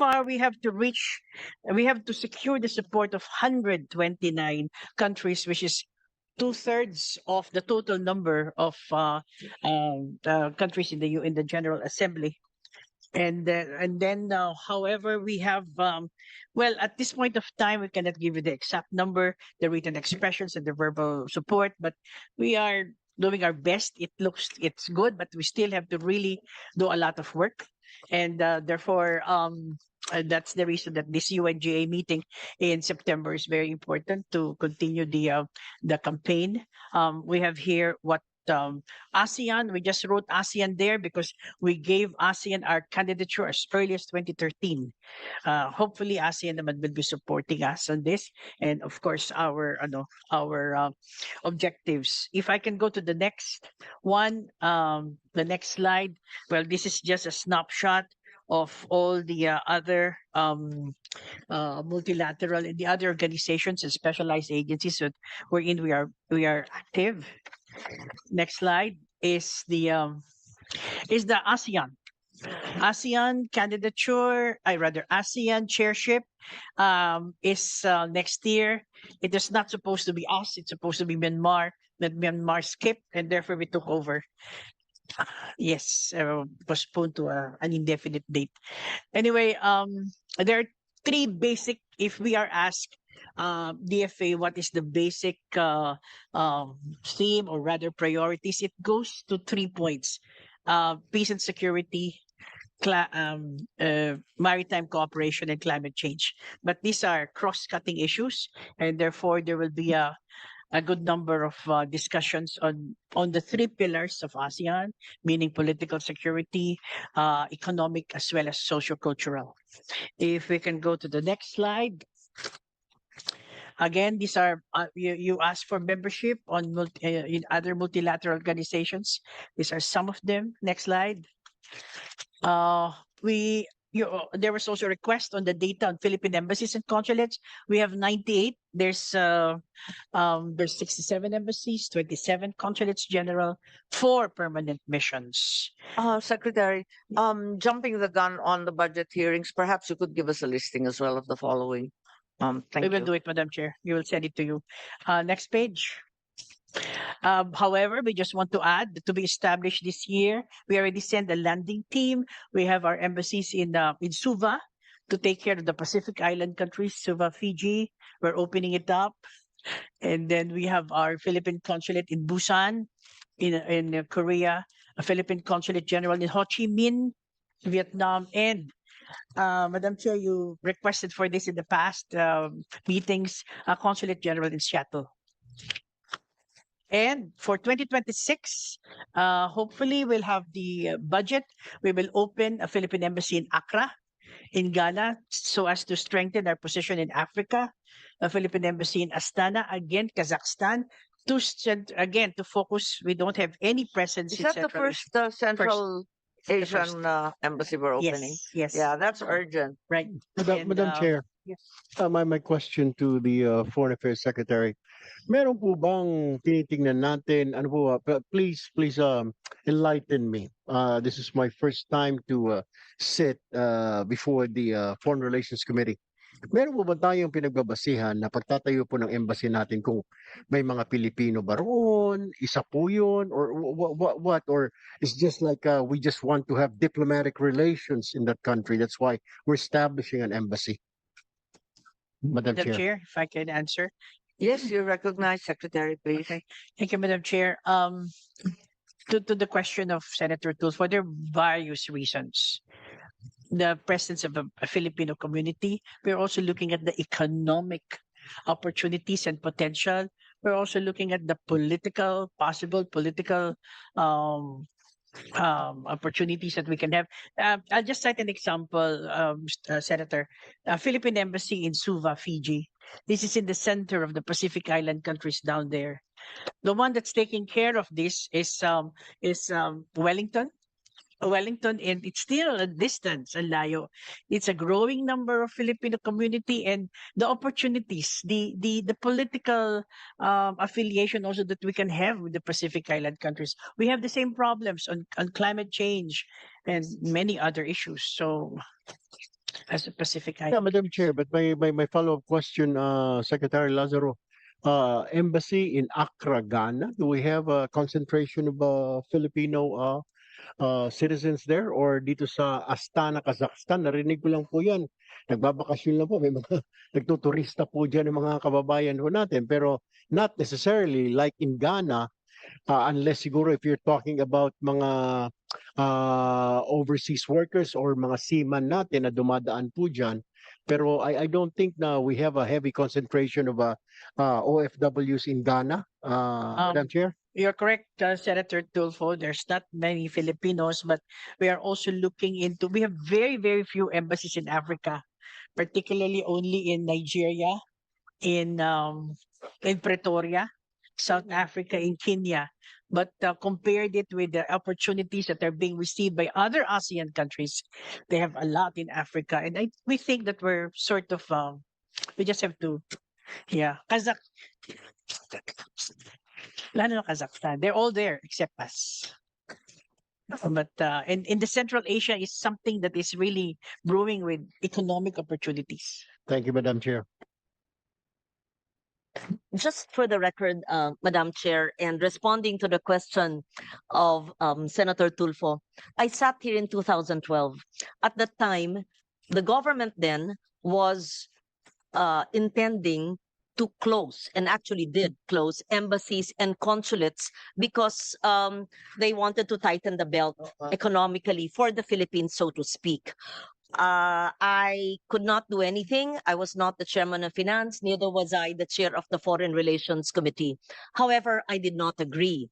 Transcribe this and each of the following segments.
far, we have to reach, we have to secure the support of 129 countries, which is two thirds of the total number of uh, uh, countries in the in the General Assembly. And uh, and then, uh, however, we have um, well at this point of time we cannot give you the exact number, the written expressions and the verbal support, but we are doing our best. It looks it's good, but we still have to really do a lot of work, and uh, therefore um, uh, that's the reason that this UNGA meeting in September is very important to continue the uh, the campaign. Um, we have here what um, ASEAN. We just wrote ASEAN there because we gave ASEAN our candidature as early as 2013. Uh, hopefully, ASEAN will be supporting us on this, and of course, our ano, our uh, objectives. If I can go to the next one, um, the next slide. Well, this is just a snapshot of all the uh, other um, uh, multilateral and the other organizations and specialized agencies that wherein we are we are active. Next slide is the um, is the ASEAN. ASEAN candidature, I rather ASEAN chairship um, is uh, next year. It is not supposed to be us. It's supposed to be Myanmar. That Myanmar skipped, and therefore we took over. Yes, uh, postponed to a, an indefinite date. Anyway, um, there are three basic. If we are asked, uh, DFA, what is the basic uh, um, theme or rather priorities? It goes to three points: uh, peace and security, um, uh, maritime cooperation, and climate change. But these are cross-cutting issues, and therefore there will be a a good number of uh, discussions on on the three pillars of ASEAN, meaning political security, uh, economic, as well as socio-cultural. If we can go to the next slide. Again, these are uh, you, you asked for membership on multi, uh, in other multilateral organizations. These are some of them. Next slide. Uh, we you, there was also a request on the data on Philippine embassies and consulates. We have 98. There's uh, um, there's 67 embassies, 27 consulates general, four permanent missions. Uh, Secretary, um, jumping the gun on the budget hearings, perhaps you could give us a listing as well of the following. Um, we will you. do it, Madam Chair. We will send it to you. Uh, next page. Um, however, we just want to add that to be established this year. We already sent a landing team. We have our embassies in uh, in Suva to take care of the Pacific Island countries, Suva, Fiji. We're opening it up, and then we have our Philippine consulate in Busan, in in Korea, a Philippine consulate general in Ho Chi Minh, Vietnam, and uh, Madam Chair, you requested for this in the past um, meetings, a consulate general in Seattle. And for 2026, uh, hopefully we'll have the uh, budget. We will open a Philippine embassy in Accra, in Ghana, so as to strengthen our position in Africa. A Philippine embassy in Astana, again, Kazakhstan. To again to focus, we don't have any presence Is that the first uh, Central the first. Asian uh, embassy we're Yes, opening? yes, Yeah, that's urgent. right. Madam, And, Madam uh, Chair, yes. uh, my, my question to the uh, Foreign Affairs Secretary. Meron po bang tinitingnan natin, ano po, uh, p- please, please um, enlighten me. Uh, this is my first time to uh, sit uh, before the uh, Foreign Relations Committee. Meron po ba tayong pinagbabasihan na pagtatayo po ng embassy natin kung may mga Pilipino ba roon, isa po yun, or what, what, what? or it's just like uh, we just want to have diplomatic relations in that country. That's why we're establishing an embassy. Madam Madam Chair. Chair, if I can answer. Yes, you recognize, Secretary, please. Okay. Thank you, Madam Chair. Um, to, to the question of Senator Tulfo, for there are various reasons. The presence of a, a Filipino community. We're also looking at the economic opportunities and potential. We're also looking at the political, possible political um, um, opportunities that we can have. Uh, I'll just cite an example, um, uh, Senator. A Philippine embassy in Suva, Fiji. This is in the center of the Pacific Island countries down there. The one that's taking care of this is um, is um, Wellington. Wellington, and it's still a distance, a layo. It's a growing number of Filipino community and the opportunities, the the the political um, affiliation also that we can have with the Pacific Island countries. We have the same problems on, on climate change and many other issues. So as a Pacific Island. Yeah. Madam Chair, but my, my, my follow-up question, uh, Secretary Lazaro, uh, embassy in Accra, Ghana, do we have a concentration of, uh, Filipino, uh, citizens there or dito sa Astana, Kazakhstan? Narinig ko lang po yan. Nagbabakasyon lang po. May mga nagtuturista po dyan ng mga kababayan ho natin. Pero not necessarily like in Ghana, uh, unless siguro if you're talking about mga uh, overseas workers or mga seaman natin na dumadaan po dyan. Pero I, I don't think na we have a heavy concentration of uh, uh, OFWs in Ghana, uh, Um, Madam Chair. You're correct, uh, Senator Tulfo. There's not many Filipinos, but we are also looking into, we have very, very few embassies in Africa, particularly only in Nigeria, in, um, in Pretoria, South Africa, in Kenya. But uh, compared it with the opportunities that are being received by other ASEAN countries, they have a lot in Africa. And I, we think that we're sort of, um, we just have to, yeah, Kazakh, lalo na Kazakhstan. They're all there except us. But uh, in, in the Central Asia is something that is really brewing with economic opportunities. Thank you, Madam Chair. just for the record, uh, Madam Chair, and responding to the question of um, Senator Tulfo, I sat here in 2012. At that time, the government then was uh, intending to close and actually did close embassies and consulates because um, they wanted to tighten the belt economically for the Philippines, so to speak. Uh, I could not do anything. I was not the chairman of finance, neither was I the chair of the Foreign Relations Committee. However, I did not agree.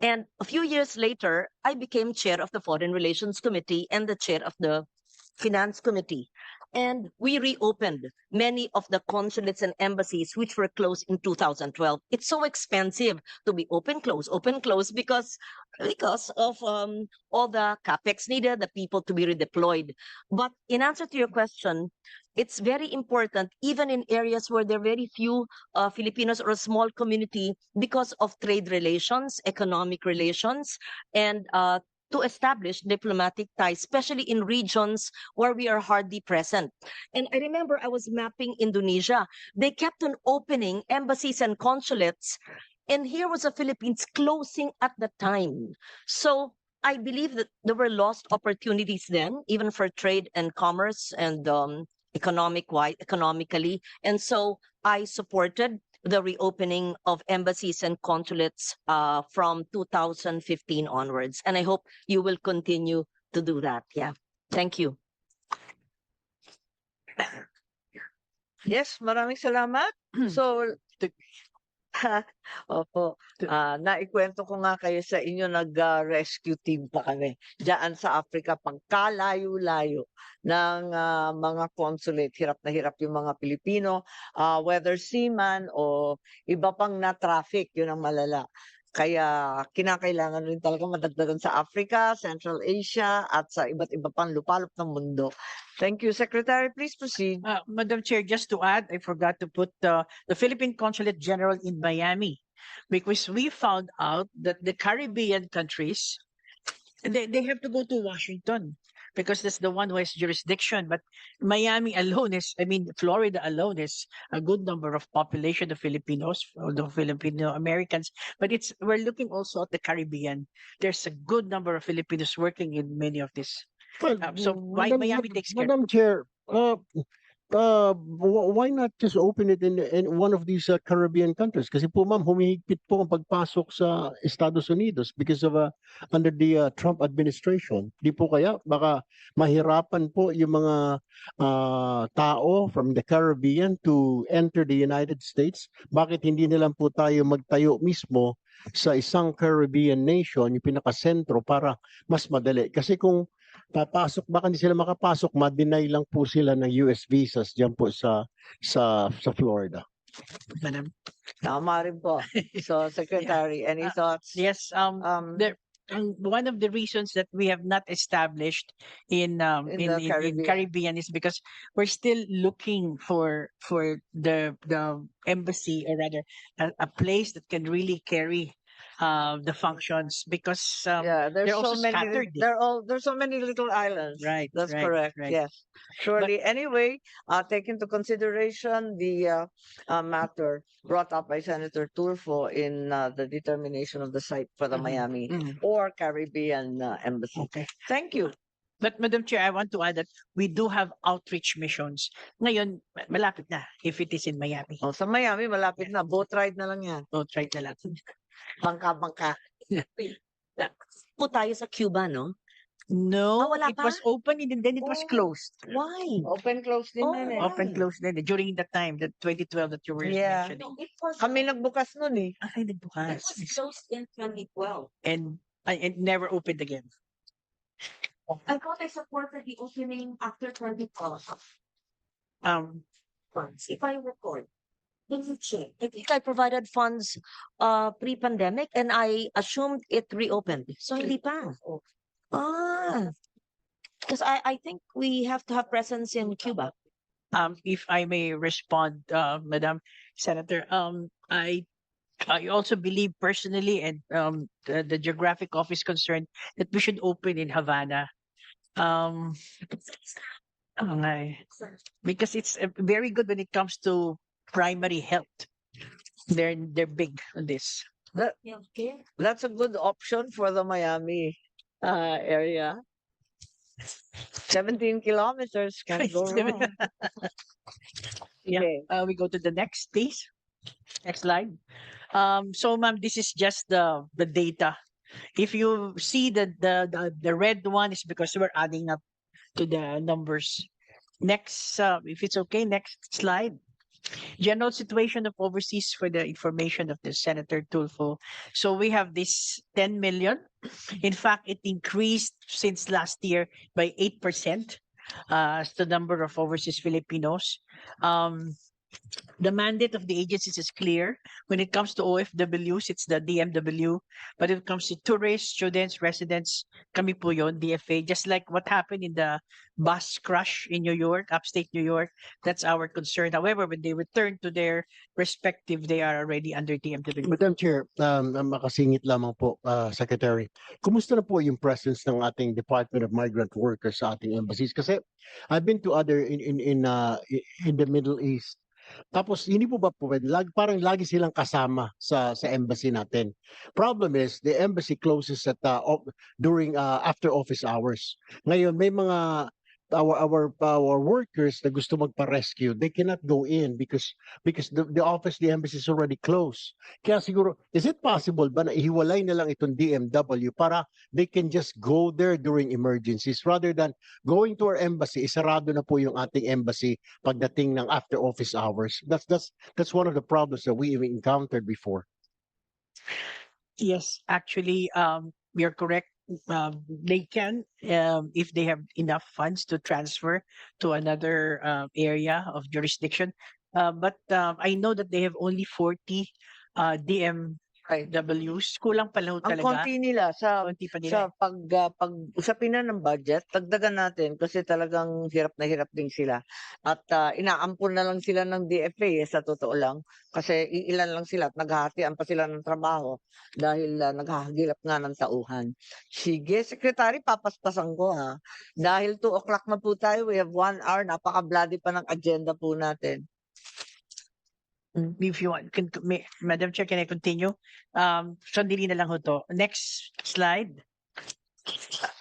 And a few years later, I became chair of the Foreign Relations Committee and the chair of the Finance Committee. And we reopened many of the consulates and embassies which were closed in 2012. It's so expensive to be open, close, open, close because because of um, all the capex needed, the people to be redeployed. But in answer to your question, it's very important, even in areas where there are very few uh, Filipinos or a small community, because of trade relations, economic relations, and uh, to establish diplomatic ties, especially in regions where we are hardly present. And I remember I was mapping Indonesia. They kept on opening embassies and consulates and here was the Philippines closing at the time. So I believe that there were lost opportunities then, even for trade and commerce and um, economic economically. And so I supported the reopening of embassies and consulates uh, from 2015 onwards. And I hope you will continue to do that. Yeah. Thank you. Yes, maraming salamat. So, The- Opo, ah naikwento ko nga kayo sa inyo, nag-rescue team pa kami. Diyan sa Africa, pagkalayo-layo ng ah, mga consulate. Hirap na hirap yung mga Pilipino, ah, whether seaman o iba pang na-traffic, yun ang malala. Kaya kinakailangan rin talaga madagdagan sa Africa, Central Asia, at sa iba't iba pang lupalop ng mundo. Thank you, Secretary. Please proceed. Uh, Madam Chair, just to add, I forgot to put uh, the Philippine Consulate General in Miami because we found out that the Caribbean countries they, they have to go to Washington because that's the one who has jurisdiction. But Miami alone is, I mean, Florida alone is a good number of population of Filipinos, the Filipino Americans. But it's we're looking also at the Caribbean. There's a good number of Filipinos working in many of these Well, Uh, so why Madam- Miami takes care? Madam Chair, uh, uh, wh- why not just open it in, in one of these uh, Caribbean countries? Kasi po ma'am, humihigpit po ang pagpasok sa Estados Unidos because of uh, under the uh, Trump administration. Di po kaya baka mahirapan po yung mga uh, tao from the Caribbean to enter the United States? Bakit hindi na lang po tayo magtayo mismo sa isang Caribbean nation, yung pinakasentro para mas madali? Kasi kung papasok baka hindi sila makapasok ma-deny lang po sila ng US visas diyan po sa sa sa Florida. Madam. Tama rin po. So, Secretary, any Uh, thoughts? Yes, um, Um, there- and one of the reasons that we have not established in um In in, the in, in Caribbean. Caribbean is because we're still looking for for the the embassy or rather a, a place that can really carry uh, the functions because um, Yeah, there's so many, scattered, there all, there's so many little islands. right, That's right, correct, right. yes. Surely, anyway, uh, take into consideration the, uh, uh, matter brought up by Senator Turfo in, uh, the determination of the site for the Mhm, Miami Mhm, or Caribbean uh, Embassy. Okay. Thank you. But Madam Chair, I want to add that we do have outreach missions. Ngayon, malapit na if it is in Miami. Oh, sa Miami, malapit na. Boat ride na lang yan. So try na lang. Bangka-bangka. Po tayo sa Cuba, no? No, wala it was open and then it was Oh. closed. Why? Open, close din Oh, yan eh. Open, Right. closed then during the time, the 2012 that you were Yeah. mentioning. It was, Kami nagbukas nun eh. Ay, it nagbukas. was closed in 2012. And, and it never opened again. I thought I supported the opening after 2012. Um, funds, if I recall. I think I provided funds uh pre-pandemic and I assumed it reopened. So hindi pa. Ah. Because I I think we have to have presence in Cuba. um, if I may respond, uh, Madam Senator, um, I I also believe personally, and um, the, the geographic office concerned that we should open in Havana. Um, ang because it's uh, very good when it comes to primary health. They're they're big on this. Okay. That's a good option for the Miami uh, area. 17 kilometers can go wrong. Yeah. Okay. Uh, we go to the next, please. Next slide. Um, so ma'am, this is just the, the data. If you see that the, the, the red one is because we're adding up to the numbers. Next, uh, if it's okay, next slide. General situation of overseas for the information of the Senator Tulfo. So we have this 10 million. In fact, it increased since last year by 8% uh, as the number of overseas Filipinos. Um, the mandate of the agencies is clear. When it comes to OFWs, it's the DMW. But it comes to tourists, students, residents, kami po yun, DFA. Just like what happened in the bus crash in New York, upstate New York, that's our concern. However, when they return to their respective, they are already under DMW. Madam Chair, um, makasingit lamang po, uh, Secretary. Kumusta na po yung presence ng ating Department of Migrant Workers sa ating embassies? Kasi I've been to other in in in uh, in the Middle East. Tapos hindi po ba pwede, lag, parang lagi silang kasama sa sa embassy natin. Problem is the embassy closes at uh, during uh, after office hours. Ngayon may mga our our our workers na gusto magpa-rescue, they cannot go in because because the, the office, the embassy is already closed. Kaya siguro, is it possible ba na ihiwalay na lang itong DMW para they can just go there during emergencies rather than going to our embassy, isarado na po yung ating embassy pagdating ng after office hours. That's that's that's one of the problems that we even encountered before. Yes, actually, um, you're correct. Um, they can, um, if they have enough funds to transfer to another uh, area of jurisdiction. Uh, but um, I know that they have only 40 uh, Right. DMWs. Kulang pala ho Ang talaga. konti nila sa Konti pa nila. sa pag ah, pag usapin na ng budget, dagdagan natin kasi talagang hirap na hirap din sila. At ah, inaampun na lang sila ng DFA eh, sa totoo lang kasi iilan lang sila at naghahatian pa sila ng trabaho dahil uh, naghahagilap nga ng tauhan. Sige, Secretary, papaspasan ko ha. Dahil 2 o'clock na po tayo, we have one hour, napaka-bloody pa ng agenda po natin. If you want, can, may, Madam Chair, can I continue? Um, sandali na lang ho to. Next slide.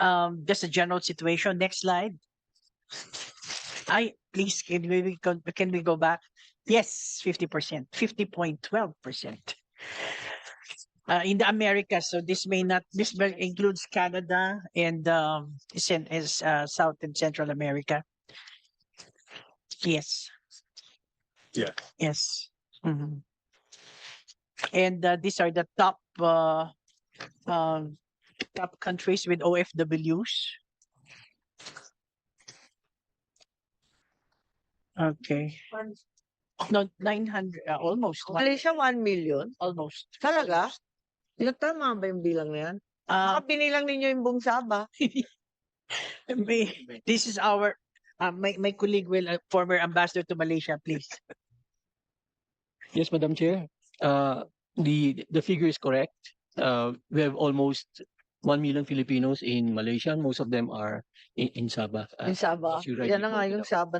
Um, just a general situation. Next slide. I, please, can we, go- can we go back? Yes, 50%, 50.12%. Uh, in the Americas, so this may not, this includes Canada and, um, cen- is, uh, South and Central America. Yes. Yeah. Yes. Mhm. And uh, these are the top uh, um, top countries with OFWs. Okay. No, 900, uh, almost. Malaysia, 1 million? Almost. Talaga? Yung tama ba yung bilang na yan? Uh, Baka binilang ninyo yung buong Saba. may, this is our, uh, my, my colleague will, uh, former ambassador to Malaysia, please. Yes, Madam Chair. Uh, the the figure is correct. uh, we have almost 1 million Filipinos in Malaysia. Most of them are in, in Sabah. uh, Yung Sabah. Yan na nga yung. Sabah